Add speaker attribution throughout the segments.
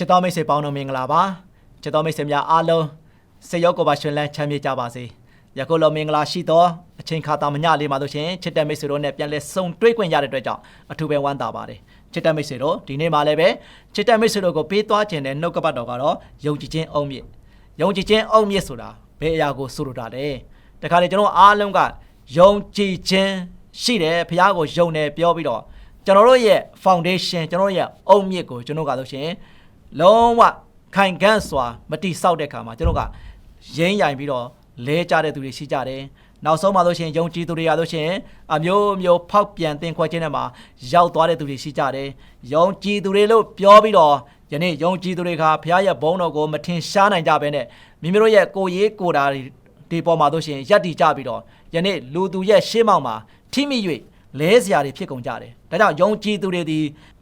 Speaker 1: ချစ်တော်မိတ်ဆွေပေါင်းတို့မင်္ဂလာပါချစ်တော်မိတ်ဆွေများအားလုံးစေရောကိုပါရှင်လန်းချမ်းမြေ့ကြပါစေယခုလိုမင်္ဂလာရှိသောအချိန်ခါတာမညလေးမှာတို့ရှင်ချစ်တဲ့မိတ်ဆွေတို့နဲ့ပြန်လဲဆုံတွေ့ခွင့်ရတဲ့အတွက်ကြောင့်အထူးပဲဝမ်းသာပါတယ်ချစ်တဲ့မိတ်ဆွေတို့ဒီနေ့မှာလည်းပဲချစ်တဲ့မိတ်ဆွေတို့ကိုပေးသွားခြင်းတဲ့နှုတ်ကပတ်တော်ကတော့ယုံကြည်ခြင်းအုံမြင့်ယုံကြည်ခြင်းအုံမြင့်ဆိုတာဘယ်အရာကိုဆိုလိုတာလဲတခါလေကျွန်တော်အားလုံးကယုံကြည်ခြင်းရှိတယ်ဖခင်ကိုယုံတယ်ပြောပြီးတော့ကျွန်တော်တို့ရဲ့ foundation ကျွန်တော်တို့ရဲ့အုံမြင့်ကိုကျွန်တော်ကဆိုရှင် လုံးဝခိုင်ခန့်စွာမတိဆောက်တဲ့ခါမှာကျွန်တော်ကရင်းရိုင်ပြီးတော့လဲကြတဲ့သူတွေရှိကြတယ်။နောက်ဆုံးမှလို့ရှိရင်ယုံကြည်သူတွေရလို့ရှိရင်အမျိုးမျိုးဖောက်ပြန်တင်ခွဲခြင်းတွေမှာရောက်သွားတဲ့သူတွေရှိကြတယ်။ယုံကြည်သူတွေလို့ပြောပြီးတော့ယနေ့ယုံကြည်သူတွေကဘုရားရဲ့ဘုန်းတော်ကိုမထင်ရှားနိုင်ကြဘဲနဲ့မိမိတို့ရဲ့ကိုယ်ရေးကိုယ်တာတွေဒီပေါ်မှာလို့ရှိရင်ယက်တီကြပြီးတော့ယနေ့လူသူရဲ့ရှေးမောင်မှာထိမိ၍လဲစရာတွေဖြစ်ကုန်ကြတယ်။ဒါကြောင့်ယုံကြည်သူတွေဒီ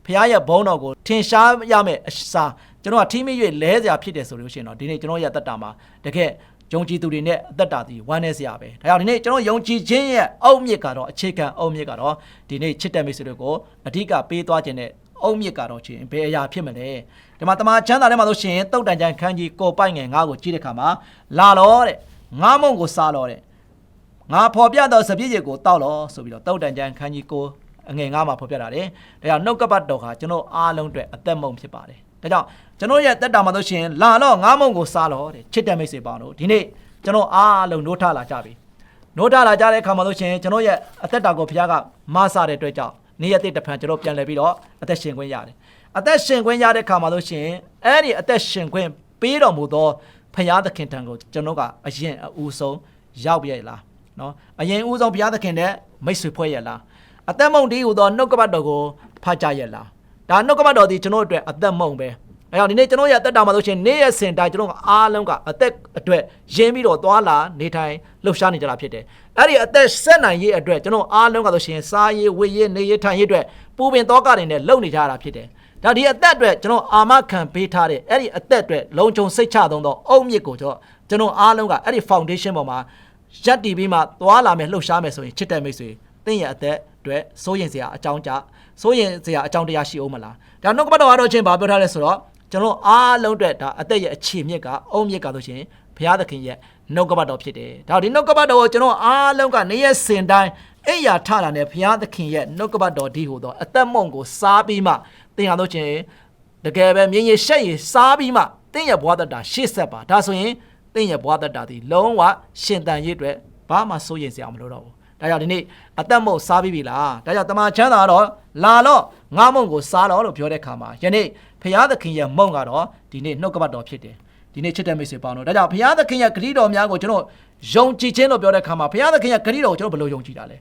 Speaker 1: ဘုရားရဲ့ဘုန်းတော်ကိုထင်ရှားရမယ့်အစားကျွန်တော်ကထိမိ၍လဲစရာဖြစ်တယ်ဆိုလို့ရှိရင်တော့ဒီနေ့ကျွန်တော်ရဲ့အသက်တာမှာတကယ်ယုံကြည်သူတွေနဲ့အသက်တာဒီဝမ်းနေစရာပဲဒါကြောင့်ဒီနေ့ကျွန်တော်ယုံကြည်ခြင်းရဲ့အုတ်မြစ်ကတော့အခြေခံအုတ်မြစ်ကတော့ဒီနေ့ချစ်တဲ့မိတ်ဆွေတို့ကိုအဓိကပေးသွားခြင်းနဲ့အုတ်မြစ်ကတော့ချင်းဘယ်အရာဖြစ်မလဲဒီမှာတမန်ချမ်းသာထဲမှာဆိုရှင်တုတ်တန်ချန်ခန်းကြီးကိုပိုက်ငယ်ငါးကိုကြည့်တဲ့ခါမှာလာတော့တဲ့ငါးမုံကိုစားတော့တဲ့ငါဖော်ပြတော့စပြည့်ရည်ကိုတောက်လို့ဆိုပြီးတော့တုတ်တန်ချန်ခန်းကြီးကို အငယ်ငါးမှာဖော်ပြတာတယ်ဒါကြောင့်နှုတ်ကပတ်တော်ဟာကျွန်တော်အားလုံးအတွက်အသက်မုံဖြစ်ပါတယ်ဒါကြောင့်ကျွန်တော်ရဲ့တက်တာမှာဆိုရှင်လာတော့ငါးမုံကိုစားတော့တဲ့ချစ်တဲ့မိတ်ဆွေပေါင်းတို့ဒီနေ့ကျွန်တော်အားလုံးနိုးထလာကြပြီနိုးထလာကြတဲ့အခါမှာဆိုရှင်ကျွန်တော်ရဲ့အသက်တာကိုဘုရားကမဆတဲ့အတွက်ကြောင့်နေ့ရက်တစ်တဖန်ကျွန်တော်ပြန်လဲပြီးတော့အသက်ရှင်ခွင့်ရတယ်အသက်ရှင်ခွင့်ရတဲ့အခါမှာဆိုရှင်အဲ့ဒီအသက်ရှင်ခွင့်ပေးတော်မူသောဘုရားသခင်ထံကိုကျွန်တော်ကအရင်အဦးဆုံးရောက်ပြည့်လားနော်အရင်ဦးဆုံးဘုရားသခင်နဲ့မိတ်ဆွေဖွဲ့ရလား အသက်မုံတီးဟူသောနှုတ်ကပတ်တော်ကိုဖတ်ကြရလားဒါနှုတ်ကပတ်တော်ဒီကျွန်တော်အတွက်အသက်မုံပဲအဲကြောင့်ဒီနေ့ကျွန်တော်ရဲ့အသက်တာမှာဆိုရှင်နေ့ရက်စင်တိုင်းကျွန်တော်အားလုံးကအသက်အတွက်ရင်းပြီးတော့သွားလာနေထိုင်လှုပ်ရှားနေကြတာဖြစ်တယ်။အဲ့ဒီအသက်ဆက်နိုင်ရေးအတွက်ကျွန်တော်အားလုံးကဆိုရှင်စားရေးဝေရေးနေရေးထိုင်ရေးအတွက်ပူပင်သောကတွေနဲ့လုပ်နေကြတာဖြစ်တယ်။ဒါဒီအသက်အတွက်ကျွန်တော်အာမခံပေးထားတဲ့အဲ့ဒီအသက်အတွက်လုံခြုံစိတ်ချသုံးသောအုံမြစ်ကိုကျွန်တော်ကျွန်တော်အားလုံးကအဲ့ဒီ foundation ပေါ်မှာရပ်တည်ပြီးမှသွားလာမယ်လှုပ်ရှားမယ်ဆိုရင်ချစ်တဲ့မိတ်ဆွေ သင်ရဲ့အသက်အတွက်စိုးရင်စရာအကြောင်းကြစိုးရင်စရာအကြောင်းတရားရှိအောင်မလား။ဒါနှုတ်ကပတ်တော်အားတော့ချင်းဘာပြောထားလဲဆိုတော့ကျွန်တော်အားလုံးအတွက်ဒါအသက်ရဲ့အခြေမြစ်ကအုံမြစ်ကဆိုရှင်ဘုရားသခင်ရဲ့နှုတ်ကပတ်တော်ဖြစ်တယ်။ဒါဒီနှုတ်ကပတ်တော်ကိုကျွန်တော်အားလုံးကနေရစင်တိုင်းအိယာထတာနဲ့ဘုရားသခင်ရဲ့နှုတ်ကပတ်တော်ဒီဟူသောအသက်မုံကိုစားပြီးမှသင်ရတော့ချင်းတကယ်ပဲမြင်းရရှက်ရစားပြီးမှသင်ရဲ့ဘဝတတာရှေ့ဆက်ပါဒါဆိုရင်သင်ရဲ့ဘဝတတာဒီလုံးဝရှင်တန်ရေးအတွက်ဘာမှစိုးရင်စရာမလိုတော့ဘူး ဒါကြောင့်ဒီနေ့အသက်မုံစားပြီးပြီလားဒါကြောင့်တမန်ချမ်းသာတော့လာတော့ငါမုံကိုစားတော့လို့ပြောတဲ့ခါမှာယနေ့ဖရာသခင်ရဲ့မုံကတော့ဒီနေ့နှုတ်ကပတ်တော်ဖြစ်တယ်ဒီနေ့ချစ်တဲ့မိတ်ဆွေပေါင်းတို့ဒါကြောင့်ဖရာသခင်ရဲ့ဂရုတော်များကိုကျွန်တော်ယုံကြည်ခြင်းလို့ပြောတဲ့ခါမှာဖရာသခင်ရဲ့ဂရုတော်ကိုကျွန်တော်ဘယ်လိုယုံကြည်တာလဲ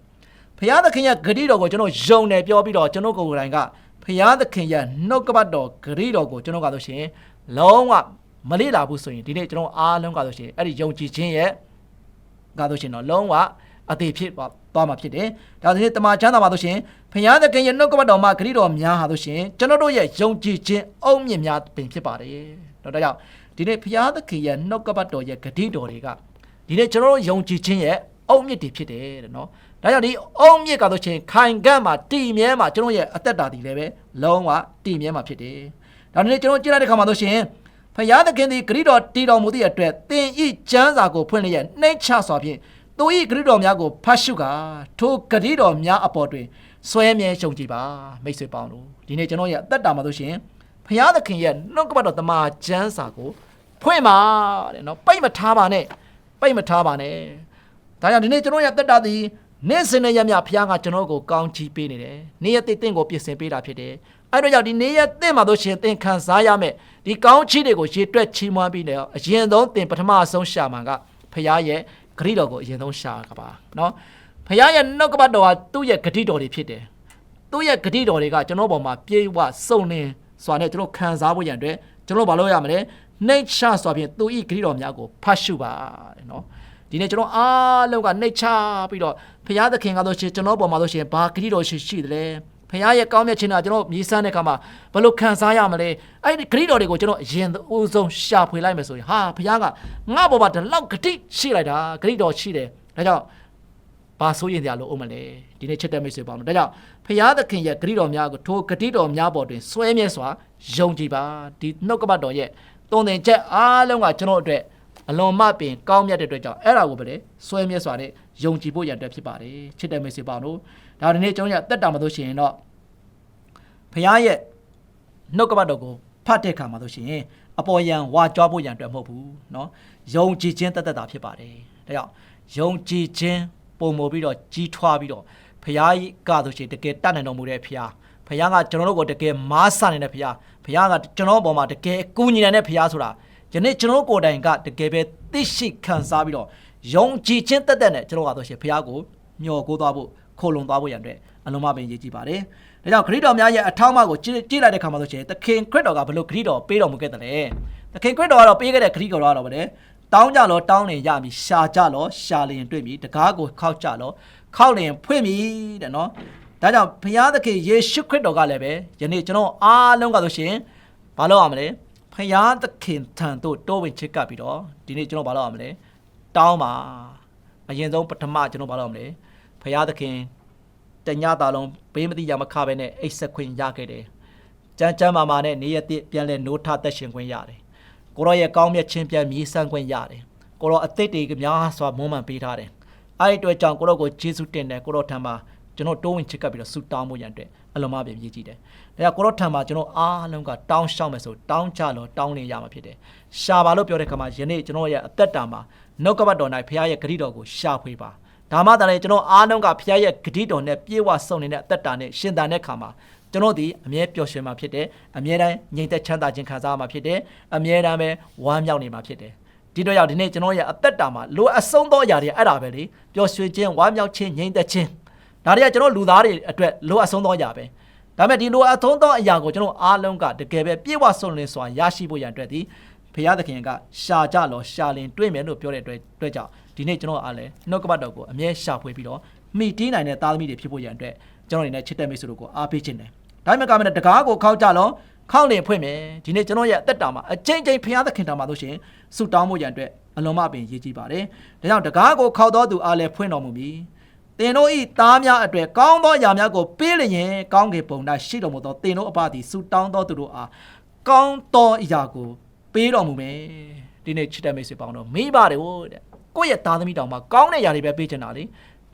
Speaker 1: ဖရာသခင်ရဲ့ဂရုတော်ကိုကျွန်တော်ယုံတယ်ပြောပြီးတော့ကျွန်တော်ကိုယ်တိုင်ကဖရာသခင်ရဲ့နှုတ်ကပတ်တော်ဂရုတော်ကိုကျွန်တော်ကဆိုရှင်လုံးဝမလေ့လာဘူးဆိုရင်ဒီနေ့ကျွန်တော်အားလုံးကဆိုရှင်အဲ့ဒီယုံကြည်ခြင်းရဲ့ကဆိုရှင်တော့လုံးဝ အသေးဖြစ်သွားမှာဖြစ်တယ်။ဒါဆိုရင်တမန်ချမ်းသာပါလို့ရှင်ဖခင်သခင်ရဲ့နှုတ်ကပတ်တော်မှာဂရုတော်များဟာလို့ရှင်ကျွန်တော်တို့ရဲ့ယုံကြည်ခြင်းအုံမြင့်များပင်ဖြစ်ပါတယ်။တော့ဒါကြောင့်ဒီနေ့ဖခင်သခင်ရဲ့နှုတ်ကပတ်တော်ရဲ့ဂတိတော်တွေကဒီနေ့ကျွန်တော်တို့ယုံကြည်ခြင်းရဲ့အုံမြင့်တွေဖြစ်တယ်တဲ့နော်။ဒါကြောင့်ဒီအုံမြင့်ကဆိုရှင်ခိုင်ကန့်မှာတည်မြဲမှာကျွန်တော်ရဲ့အသက်တာဒီလည်းပဲလုံးဝတည်မြဲမှာဖြစ်တယ်။ဒါနေ့ကျွန်တော်ကြည့်လိုက်တဲ့ခါမှာဆိုရှင်ဖခင်သခင်သည်ဂရိတော်တည်တော်မူသည့်အတွက်သင်ဤကျမ်းစာကိုဖွင့်လျက်နှိမ့်ချစွာဖြင့် သူ၏ဂရိတော်များကိုဖတ်ရှုကာထိုဂရိတော်များအပေါ်တွင်ဆွဲမြဲရှုံကြည်ပါမိတ်ဆွေပေါင်းတို့ဒီနေ့ကျွန်တော်ရဲ့အသက်တာမှာဆိုရှင်ဖခင်သခင်ရဲ့နှုတ်ကပတ်တော်တမန်ကျမ်းစာကိုဖွင့်ပါတဲ့နော်ပိတ်မထားပါနဲ့ပိတ်မထားပါနဲ့ဒါကြောင့်ဒီနေ့ကျွန်တော်ရဲ့အသက်တာသည်နေ့စဉ်နဲ့ရမြဖခင်ကကျွန်တော်ကိုကောင်းချီးပေးနေတယ်နေ့ရက်တင့်ကိုပြင်ဆင်ပေးတာဖြစ်တယ်အဲ့တော့ကြောင့်ဒီနေ့ရက်တင့်မှာဆိုရှင်သင်ခံစားရမယ်ဒီကောင်းချီးတွေကိုရေတွက်ချီးမွမ်းပြီးနေတော့အရင်ဆုံးသင်ပထမဆုံးရှာမှာကဖခင်ရဲ့ ဂရိတော်ကိုအရင်ဆုံးရှာကပါနော်ဖခင်ရဲ့နှုတ်ကပတ်တော်ကသူ့ရဲ့ဂရိတော်တွေဖြစ်တယ်သူ့ရဲ့ဂရိတော်တွေကကျွန်တော်ပေါ်မှာပြေဝစုံလင်စွာနဲ့ကျွန်တော်ခံစားဖို့ရန်အတွက်ကျွန်တော်ဘာလို့ရမလဲနှိတ်ချစွာဖြင့်သူဤဂရိတော်များကိုဖတ်ရှုပါတဲ့နော်ဒီနေ့ကျွန်တော်အားလုံးကနှိတ်ချပြီးတော့ဖခင်သခင်ကဆိုရှင်ကျွန်တော်ပေါ်မှာဆိုရှင်ဘာဂရိတော်ရှိရှိတယ် ဖခင်ရဲ့ကောင်းမြတ်ခြင်းကကျွန်တော်မြည်ဆန်းတဲ့ခါမှာဘယ်လိုခံစားရမလဲအဲ့ဒီဂရိတော်တွေကိုကျွန်တော်အရင်ဦးဆုံးရှာဖွေလိုက်မယ်ဆိုရင်ဟာဖခင်ကငါ့ဘောမှာဒီလောက်ဂတိရှိလိုက်တာဂရိတော်ရှိတယ်ဒါကြောင့်ဘာဆိုရင်တရားလို့အောင်မလဲဒီနေ့ချက်တဲ့မိတ်ဆွေပေါင်းတို့ဒါကြောင့်ဖရာသခင်ရဲ့ဂရိတော်များကိုထိုဂတိတော်များပေါ်တွင်စွဲမြဲစွာယုံကြည်ပါဒီနှုတ်ကပတ်တော်ရဲ့တုံသင်ချက်အားလုံးကကျွန်တော်အတွက်အလွန်မှပင်ကောင်းမြတ်တဲ့အတွက်ကြောင့်အဲ့ဒါကိုပဲလေစွဲမြဲစွာနဲ့ယုံကြည်ဖို့ရန်အတွက်ဖြစ်ပါတယ်ချစ်တဲ့မိတ်ဆွေပေါင်းတို့ ဒါဒီနေ့ကျွန်တော်ရတက်တာမလို့ရှိရင်တော့ဖရာရဲ့နှုတ်ကပတ်တော်ကိုဖတ်တဲ့အခါမှာဆိုရှင်အပေါ်ယံဝါကြွားဖို့ရန်အတွက်မဟုတ်ဘူးเนาะယုံကြည်ခြင်းတသက်တာဖြစ်ပါတယ်ဒါကြောင့်ယုံကြည်ခြင်းပုံမပြီးတော့ကြီးထွားပြီးတော့ဖရာကြီးကဆိုရှင်တကယ်တတ်နိုင်တော်မူတဲ့ဖရာဖရာကကျွန်တော်တို့ကိုတကယ်မားဆနေတဲ့ဖရာဖရာကကျွန်တော်အပေါ်မှာတကယ်အကူညီနိုင်တဲ့ဖရာဆိုတာယနေ့ကျွန်တော်ကိုယ်တိုင်ကတကယ်ပဲသိရှိခံစားပြီးတော့ယုံကြည်ခြင်းတက်တက်နဲ့ကျွန်တော်ကဆိုရှင်ဖရာကိုမျှော်ကိုးသွားဖို့ ခိုလုံသွားဖို့ရန်အတွက်အလုံးမပင်ရည်ကြည်ပါတယ်။ဒါကြောင့်ခရစ်တော်များရဲ့အထောက်အမကိုကြည့်ကြည့်လိုက်တဲ့ခါမှာဆိုရှင်သခင်ခရစ်တော်ကဘလို့ခရစ်တော်ပေးတော်မူခဲ့တယ်လေ။သခင်ခရစ်တော်ကတော့ပေးခဲ့တဲ့ခရစ်တော်ကတော့ဗတဲ့တောင်းကြလောတောင်းလင်ရမည်ရှာကြလောရှာလင်တွေ့မည်တကားကိုခောက်ကြလောခောက်လင်ဖွင့်မည်တဲ့နော်။ဒါကြောင့်ဘုရားသခင်ယေရှုခရစ်တော်ကလည်းပဲယနေ့ကျွန်တော်အားလုံးကဆိုရှင်ဘာလို့ရမလဲ။ဖယားသခင်ထံသို့တိုးဝင်ချစ်ကပ်ပြီးတော့ဒီနေ့ကျွန်တော်ဘာလို့ရမလဲ။တောင်းပါအရင်ဆုံးပထမကျွန်တော်ဘာလို့ရမလဲ။ ဖယားသခင်တညတာလုံးဘေးမတိရမခပဲနဲ့အိတ်ဆက်ခွင့်ရခဲ့တယ်။ကြမ်းကြမ်းမာမာနဲ့နေရတဲ့ပြန်လဲနိုးထသက်ရှင်ခွင့်ရတယ်။ကိုရောရဲ့ကောင်းမြတ်ခြင်းပြန်မြည်ဆန်းခွင့်ရတယ်။ကိုရောအသက်တွေကများစွာမွမ်းမံပေးထားတယ်။အဲ့ဒီအတွက်ကြောင့်ကိုရောကိုယေရှုတင်တယ်ကိုရောထံမှာကျွန်တော်တိုးဝင်ချစ်ကပ်ပြီးတော့ဆုတောင်းဖို့ရန်အတွက်အလုံးမပြည့်ကြည့်တယ်။ဒါကြောင့်ကိုရောထံမှာကျွန်တော်အားလုံးကတောင်းလျှောက်မယ်ဆိုတောင်းကြလို့တောင်းနေရမှာဖြစ်တယ်။ရှာပါလို့ပြောတဲ့ခါမှာယနေ့ကျွန်တော်ရဲ့အသက်တာမှာနှုတ်ကပတ်တော်၌ဖခင်ရဲ့ဂရုတော်ကိုရှာဖွေပါ။ ဒါမှတည်းကျွန်တော်အားလုံးကဖခင်ရဲ့ဂတိတော်နဲ့ပြေဝဆုံနေတဲ့အသက်တာနဲ့ရှင်သန်တဲ့ခါမှာကျွန်တော်ဒီအမြဲပျော်ရွှင်မှာဖြစ်တယ်။အမြဲတမ်းငြိမ်သက်ချမ်းသာခြင်းခံစားမှာဖြစ်တယ်။အမြဲတမ်းပဲဝမ်းမြောက်နေမှာဖြစ်တယ်။ဒီတော့ရောက်ဒီနေ့ကျွန်တော်ရဲ့အသက်တာမှာလိုအပ်ဆုံးသောအရာတွေအဲ့ဒါပဲလေပျော်ရွှင်ခြင်းဝမ်းမြောက်ခြင်းငြိမ်သက်ခြင်းဒါတွေကကျွန်တော်လူသားတွေအတွက်လိုအပ်ဆုံးသောအရာပဲဒါပေမဲ့ဒီလိုအပ်ဆုံးသောအရာကိုကျွန်တော်အားလုံးကတကယ်ပဲပြည့်ဝစုံလင်စွာရရှိဖို့ရန်အတွက်ဒီဘုရားသခင်ကရှာကြလောရှာလင်တွေ့မယ်လို့ပြောတဲ့အတွက်အတွက်ကြောင့် ဒီနေ့ကျွန်တော်အားလည်းနှုတ်ကပတ်တော်ကိုအမြဲရှာဖွေပြီးတော့မိတီးနိုင်တဲ့သားသမီးတွေဖြစ်ဖို့ရန်အတွက်ကျွန်တော်အနေနဲ့ချစ်တဲ့မိတ်ဆွေတို့ကိုအားပေးခြင်းတယ်ဒါပေမဲ့ကမ္ဘာနဲ့တကားကိုခောက်ကြလောခောက်လင်ဖွင့်မယ်ဒီနေ့ကျွန်တော်ရဲ့အသက်တာမှာအချိန်ချင်းဘုရားသခင်တာမှာလို့ရှိရင်ဆုတောင်းဖို့ရန်အတွက်အလုံးမပင်ရည်ကြည်ပါတယ်ဒါကြောင့်တကားကိုခောက်တော်သူအားလည်းဖွင့်တော်မူမည်သင်တို့ဤသားများအတွေ့ကောင်းသောအရာများကိုပေးလျင်ကောင်းကင်ဘုံ၌ရှိတော်မူသောသင်တို့အပသည်ဆုတောင်းသောသူတို့အားကောင်းသောအရာကိုပေးတော်မူမယ်ဒီနေ့ချစ်တဲ့မိတ်ဆွေပေါင်းတို့မိပါတယ်ဟုတ်တဲ့ ကိုယ့်ရဲ့သားသမီးတောင်မှကောင်းတဲ့အရာတွေပဲပေးချင်တာလေ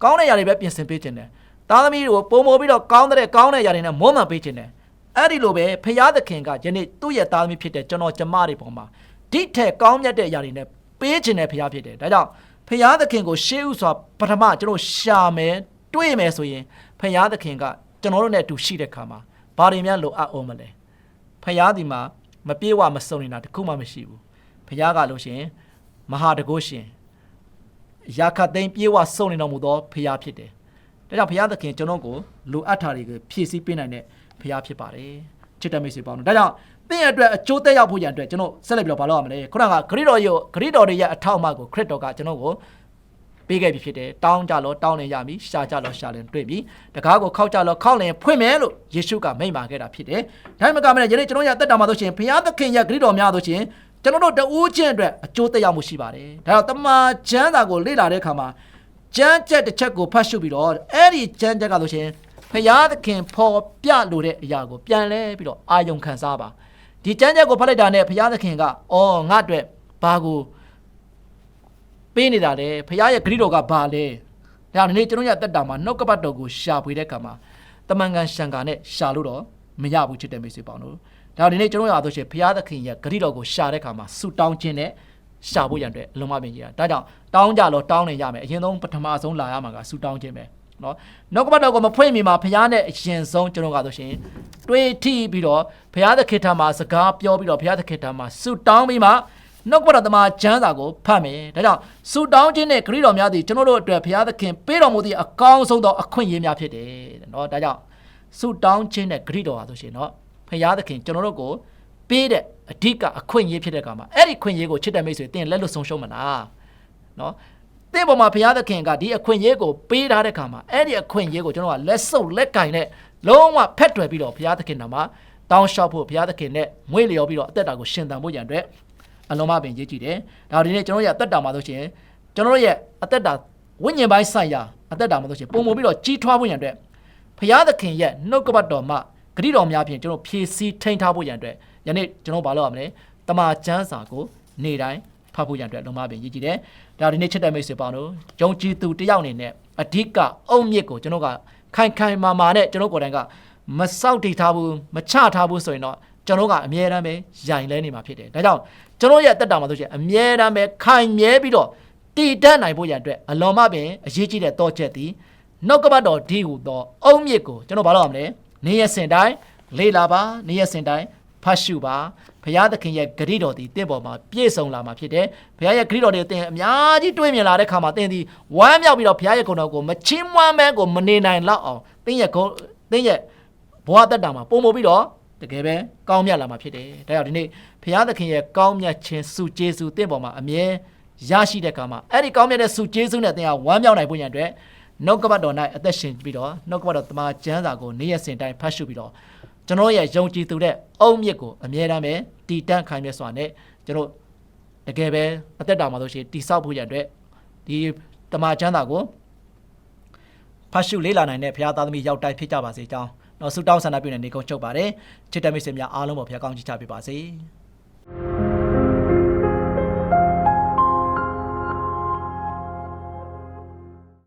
Speaker 1: ကောင်းတဲ့အရာတွေပဲပြင်ဆင်ပေးချင်တယ်သားသမီးတွေကိုပုံမိုးပြီးတော့ကောင်းတဲ့ကောင်းတဲ့အရာတွေနဲ့မွမ်းမံပေးချင်တယ်အဲ့ဒီလိုပဲဖရာသခင်ကယနေ့သူ့ရဲ့သားသမီးဖြစ်တဲ့ကျွန်တော်ကျမတွေပေါ်မှာဒီထက်ကောင်းမြတ်တဲ့အရာတွေနဲ့ပေးချင်တဲ့ဖရာဖြစ်တယ်ဒါကြောင့်ဖရာသခင်ကိုရှေးဥစွာပထမကျွန်တော်ရှာမယ်တွေ့မယ်ဆိုရင်ဖရာသခင်ကကျွန်တော်တို့နဲ့အတူရှိတဲ့ခါမှာဘာတွေများလိုအပ်အောင်မလဲဖရာဒီမှာမပြေဝမစုံနေတာတခုမှမရှိဘူးဖရာကလို့ရှိရင်မဟာတကုရှင် ရာခသိန်းပြေဝစုံနေတော်မူသောဖရာဖြစ်တယ်ဒါကြောင့်ဘုရားသခင်ကျွန်တော်ကိုလိုအပ်တာတွေကိုဖြည့်ဆည်းပေးနိုင်တဲ့ဘုရားဖြစ်ပါတယ်ချစ်တဲ့မိတ်ဆွေပေါင်းတို့ဒါကြောင့်သင်ရဲ့အတွက်အကျိုးသက်ရောက်ဖို့ရန်အတွက်ကျွန်တော်ဆက်လက်ပြီးတော့မလုပ်ရမလဲခုနကဂရိတော်ရဲ့ဂရိတော်တွေရဲ့အထောက်အမကိုခရစ်တော်ကကျွန်တော်ကိုပေးခဲ့ပြီဖြစ်တယ်တောင်းကြလို့တောင်းနေရမည်ရှာကြလို့ရှာလင်တွေ့ပြီတကားကိုခောက်ကြလို့ခောက်လင်ဖွင့်မယ်လို့ယေရှုကမိန့်မာခဲ့တာဖြစ်တယ်ဒါမှမကမနဲ့ယနေ့ကျွန်တော်ရအသက်တာမှာဆိုရှင်ဘုရားသခင်ရဲ့ဂရိတော်များဆိုရှင် ကျွန်တော်တို့တဦးချင်းအတွက်အကျိုးသက်ရောက်မှုရှိပါတယ်ဒါတော့တမန်ကျမ်းစာကိုလေ့လာတဲ့အခါမှာကျမ်းချက်တစ်ချက်ကိုဖတ်ရှုပြီးတော့အဲ့ဒီကျမ်းချက်ကဆိုရှင်ဖရာသခင်ဖော်ပြလိုတဲ့အရာကိုပြန်လဲပြီးတော့အာယုံခံစားပါဒီကျမ်းချက်ကိုဖတ်လိုက်တာနဲ့ဖရာသခင်ကအော်ငါ့အတွက်ဘာကိုပေးနေတာလဲဖရာရဲ့ဂရုတော်ကဘာလဲဒါဒီနေ့ကျွန်တော်ရတက်တာမှာနှုတ်ကပတ်တော်ကိုရှာဖွေတဲ့ကံမှာတမန်ကန်ရှံကာနဲ့ရှာလို့တော့မရဘူးချစ်တဲ့မိတ်ဆွေပေါင်းတို့ ဒါဒီနေ့ကျွန်တော်ရဆိုရှင်ဖရာသခင်ရဲ့ဂရုတော်ကိုရှာတဲ့ကံမှာဆူတောင်းခြင်းနဲ့ရှာဖို့ရန်အတွက်အလုံးမပင်ကြီးတာဒါကြောင့်တောင်းကြလို့တောင်းနေရမယ်အရင်ဆုံးပထမဆုံးလာရမှာကဆူတောင်းခြင်းပဲနော်နောက်ကပတ်တော်ကိုမဖွင့်မီမှာဘုရားနဲ့အရင်ဆုံးကျွန်တော်ကဆိုရှင်တွေးထိပြီးတော့ဘုရားသခင်ထံမှာစကားပြောပြီးတော့ဘုရားသခင်ထံမှာဆူတောင်းပြီးမှနောက်ကပတ်တော်တမန်ကျမ်းစာကိုဖတ်မယ်ဒါကြောင့်ဆူတောင်းခြင်းနဲ့ဂရုတော်များသည်ကျွန်တော်တို့အတွက်ဘုရားသခင်ပေးတော်မူသည့်အကောင်းဆုံးသောအခွင့်အရေးများဖြစ်တယ်တဲ့နော်ဒါကြောင့်ဆူတောင်းခြင်းနဲ့ဂရုတော်ဟာဆိုရှင်နော် ဘုရားသခင်ကျွန်တော်တို့ကိုပေးတဲ့အဓိကအခွင့်အရေးဖြစ်တဲ့ကောင်မှာအဲ့ဒီခွင့်အရေးကိုချစ်တဲ့မိတ်ဆွေတင်လက်လွတ်ဆုံးရှုံးမလားနော်တဲ့ပေါ်မှာဘုရားသခင်ကဒီအခွင့်အရေးကိုပေးထားတဲ့ခါမှာအဲ့ဒီအခွင့်အရေးကိုကျွန်တော်ကလက်စုပ်လက်ကင်နဲ့လုံးဝဖက်တွယ်ပြီးတော့ဘုရားသခင်တော်မှာတောင်းလျှောက်ဖို့ဘုရားသခင်နဲ့မွေးလျော်ပြီးတော့အသက်တာကိုရှင်သန်ဖို့ရန်အတွက်အလုံးမပင်ရေးကြည့်တယ်။ဒါဒီနေ့ကျွန်တော်ရဲ့အသက်တာမှာဆိုရှင်ကျွန်တော်ရဲ့အသက်တာဝိညာဉ်ပိုင်းဆိုင်ရာအသက်တာမှာဆိုရှင်ပုံမပြီးတော့ကြီးထွားဖို့ရန်အတွက်ဖရာသခင်ရဲ့နှုတ်ကပတ်တော်မှ ဂရိတော်များဖြင့်ကျွန်တော်ဖြည့်ဆည်းထိန်းထားဖို့ရန်အတွက်ယနေ့ကျွန်တော်ဘာလုပ်ရမလဲတမန်ကျမ်းစာကိုနေ့တိုင်းဖတ်ဖို့ရန်အတွက်လုံမပင်ရည်ကြည်တယ်ဒါဒီနေ့ချက်တဲ့မိတ်ဆွေပေါင်းတို့ယုံကြည်သူတစ်ယောက်အနေနဲ့အဓိကအုံမြစ်ကိုကျွန်တော်ကခိုင်ခိုင်မာမာနဲ့ကျွန်တော်ကိုယ်တိုင်ကမစောက်တည်ထားဘူးမချထားဘူးဆိုရင်တော့ကျွန်တော်ကအမြဲတမ်းပဲရိုင်လဲနေမှာဖြစ်တယ်ဒါကြောင့်ကျွန်တော်ရဲ့အသက်တာမှာဆိုရှင်အမြဲတမ်းပဲခိုင်မြဲပြီးတော့တည်တတ်နိုင်ဖို့ရန်အတွက်အလွန်မှပင်အရေးကြီးတဲ့တောချက်သည်နှုတ်ကပတ်တော်ဒီဟုသောအုံမြစ်ကိုကျွန်တော်ဘာလုပ်ရမလဲ နေ့ရက်စဉ်တိုင်းလေ့လာပါနေ့ရက်စဉ်တိုင်းဖတ်ရှုပါဘုရားသခင်ရဲ့ဂရိတော်သည်တင့်ပေါ်မှာပြည့်စုံလာမှာဖြစ်တယ်ဘုရားရဲ့ဂရိတော်တွေကိုသင်အများကြီးတွေးမြင်လာတဲ့ခါမှာသင်သည်ဝမ်းမြောက်ပြီးတော့ဘုရားရဲ့ဂုဏ်တော်ကိုမချီးမွမ်းမဲကိုမနေနိုင်လောက်အောင်သင်ရဲ့ဂုဏ်သင်ရဲ့ဘဝတက်တာမှာပုံမပြီးတော့တကယ်ပဲကောင်းမြတ်လာမှာဖြစ်တယ်ဒါကြောင့်ဒီနေ့ဘုရားသခင်ရဲ့ကောင်းမြတ်ခြင်းစုကျေးဇူးတင့်ပေါ်မှာအမြဲရရှိတဲ့ခါမှာအဲ့ဒီကောင်းမြတ်တဲ့စုကျေးဇူးနဲ့သင်ဟာဝမ်းမြောက်နိုင်ဖို့ရန်အတွက် နှုတ်ကပတ်တော်၌အသက်ရှင်ပြီးတော့နှုတ်ကပတ်တော်တမန်ကျမ်းစာကိုနေ့ရက်စဉ်တိုင်းဖတ်ရှုပြီးတော့ကျွန်တော်ရဲ့ယုံကြည်သူတဲ့အုံမြစ်ကိုအမြဲတမ်းပဲတည်တံ့ခိုင်မြဲစွာနဲ့ကျွန်တော်တကယ်ပဲအသက်တာမှာဆိုရှင်တိဆောက်ဖို့ရန်အတွက်ဒီတမန်ကျမ်းစာကိုဖတ်ရှုလေ့လာနိုင်တဲ့ဘုရားသားသမီးရောက်တိုင်းဖြစ်ကြပါစေကြောင်းတော့ဆုတောင်းဆန္ဒပြုနေနေကုန်ချုပ်ပါတယ်ချစ်တဲ့မိတ်ဆွေများအားလုံးပေါ်ဘုရားကောင်းချီးချပေးပါစေ။